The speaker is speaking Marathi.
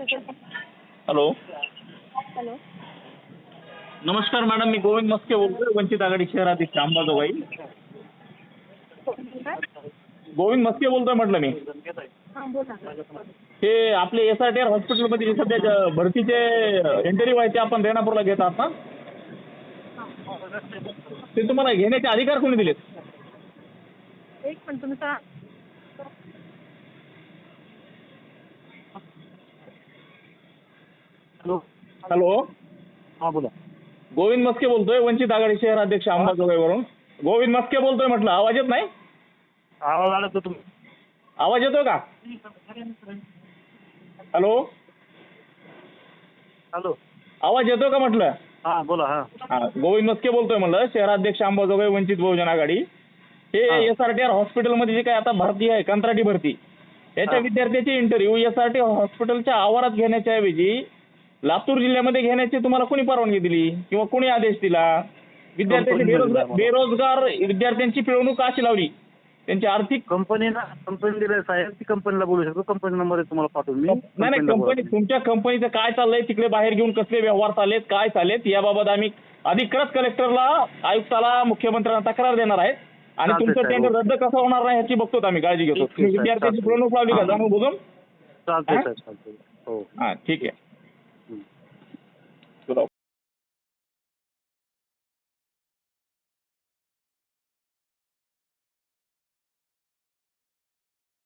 हॅलो. हॅलो. नमस्कार मॅडम मी गोविंद मस्के बोलतोय वंचित आघाडी शहराध्यक्ष अंबाजोगाई. गोविंद मस्के बोलतोय म्हटलं मी. हां हे आपले एस आर टी आर हॉस्पिटलमध्ये जे सध्या भरतीचे इंटरव्ह्यू आहे ते आपण रेणापूरला घेत आहात ना? ते तुम्हाला घेण्याचे अधिकार कोणी दिलेत? एक पण तुमचा हॅलो. हॅलो. हां बोला. गोविंद मस्के बोलतोय वंचित आघाडी शहराध्यक्ष अंबाजोगाईवरून गोविंद मस्के बोलतोय म्हटलं आवाज येत नाही? आवाज आला तर तुम्ही. आवाज येतोय का? हॅलो. हॅलो. आवाज येतोय का म्हटलं? हां बोला हां. गोविंद मस्के बोलतोय म्हणलं शहराध्यक्ष अंबाजोगाई वंचित बहुजन आघाडी. हे. एस आर टी आर हॉस्पिटलमध्ये जे काय आता भरती आहे कंत्राटी भरती याच्या. विद्यार्थ्याचे इंटरव्ह्यू एस आर टी हॉस्पिटलच्या आवारात घेण्याच्या ऐवजी लातूर जिल्ह्यामध्ये घेण्याची तुम्हाला कोणी परवानगी दिली? किंवा कोणी आदेश दिला? विद्यार्थ्यांची बेरोजगार विद्यार्थ्यांची पिळवणूक का अशी लावली? त्यांची आर्थिक कंपनीला कंपनी दिलं साहेब ती कंपनीला बोलू शकतो. कंपनी नंबर तुम्हाला पाठवून मी. नाही नाही कंपनी. तुमच्या कंपनीचं काय चाललंय? तिकडे बाहेर घेऊन कसले व्यवहार चाललेत? काय चाललेत? याबाबत आम्ही अधिकृत कलेक्टरला आयुक्ताला मुख्यमंत्र्यांना तक्रार देणार आहेत. आणि तुमचं टेंडर. रद्द कसं होणार नाही ह्याची बघतो आम्ही काळजी घेतो. विद्यार्थ्यांची. पिळवणूक लावली का. जाणून बुजून? चालतंय हां ठीक आहे. Mm.